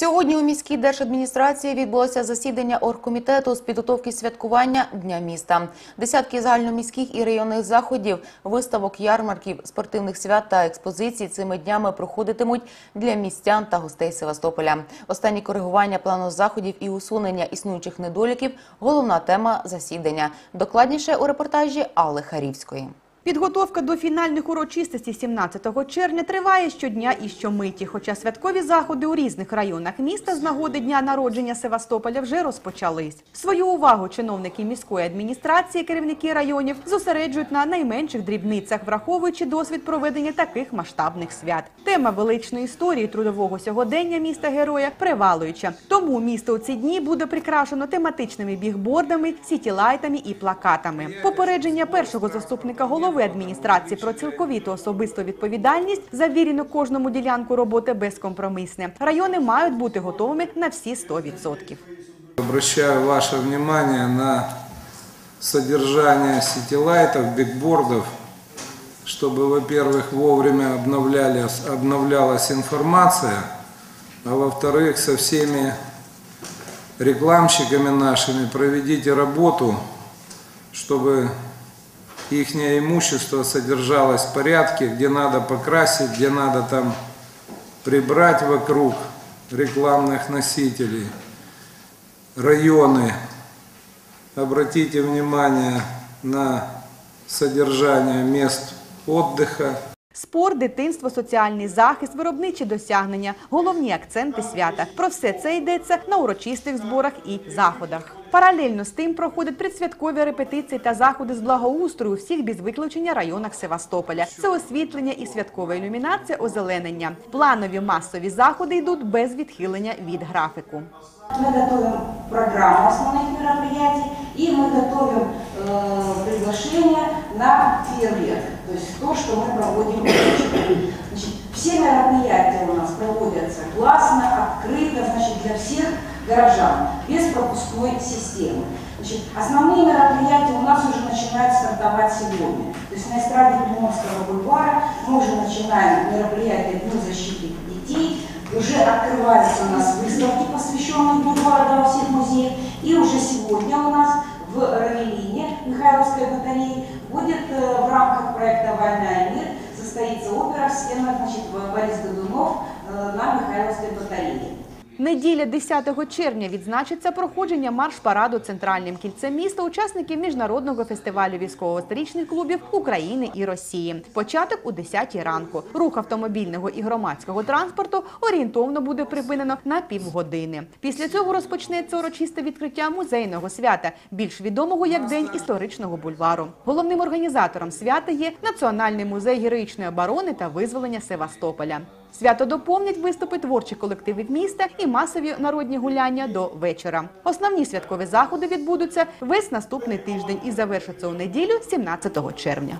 Сьогодні у міській держадміністрації відбулося засідання оргкомітету з підготовки святкування Дня міста. Десятки загальноміських і районних заходів, виставок, ярмарків, спортивних свят та експозицій цими днями проходитимуть для містян та гостей Севастополя. Останні коригування плану заходів і усунення існуючих недоліків – головна тема засідання. Докладніше у репортажі Алли Харівської. Підготовка до фінальних урочистостей 17 червня триває щодня і щомиті, хоча святкові заходи у різних районах міста з нагоди дня народження Севастополя вже розпочались. Свою увагу чиновники міської адміністрації, керівники районів зосереджують на найменших дрібницях, враховуючи досвід проведення таких масштабних свят. Тема величної історії трудового сьогодення міста героя привалуюча. Тому місто у ці дні буде прикрашено тематичними бігбордами, сітілайтами і плакатами. Попередження першого заступника голови адміністрації про цілковіту особисту відповідальність завірено кожному ділянку роботи безкомпромисне. Райони мають бути готовими на всі 100%. Обращаю ваше внимание на содержание сетилайтов, бигбордов, чтобы, во-первых, вовремя обновлялись, обновлялась информация, а во-вторых, со всеми рекламщиками нашими проведите работу, чтобы их имущество содержалось в порядке, где надо покрасить, где надо там прибрать вокруг рекламных носителей районы, обратите внимание на содержание мест отдыха. Спорт, дитинство, соціальний захист, виробничі досягнення – головні акценти свята. Про все це йдеться на урочистих зборах і заходах. Паралельно з тим проходять предсвяткові репетиції та заходи з благоустрою у всіх без виключення районах Севастополя. Це освітлення і святкова ілюмінація озеленення. Планові масові заходи йдуть без відхилення від графіку. Мы готовим программу основных мероприятий и мы готовим э, приглашение на фейерверк, То есть то, что мы проводим. Значит, все мероприятия у нас проводятся классно, открыто, значит, для всех горожан, без пропускной системы. Значит, основные мероприятия у нас уже начинают стартовать сегодня. То есть на эстраде Приморского бульвара мы уже начинаем мероприятие Дню защиты детей, уже открываются у нас выставки, проекта «Война и мир» состоится опера в стенах значит, Борис Годунов на Михайловской батарее. Неділя 10 червня відзначиться проходження марш-параду центральним кільцем міста учасників міжнародного фестивалю військово-історичних клубів України і Росії. Початок у 10 ранку. Рух автомобільного і громадського транспорту орієнтовно буде припинено на півгодини. Після цього розпочнеться урочисте відкриття музейного свята, більш відомого як День історичного бульвару. Головним організатором свята є Національний музей героїчної оборони та визволення Севастополя. Свято доповнять виступи творчих колективів міста і масові народні гуляння до вечора. Основні святкові заходи відбудуться весь наступний тиждень і завершаться у неділю 17 червня.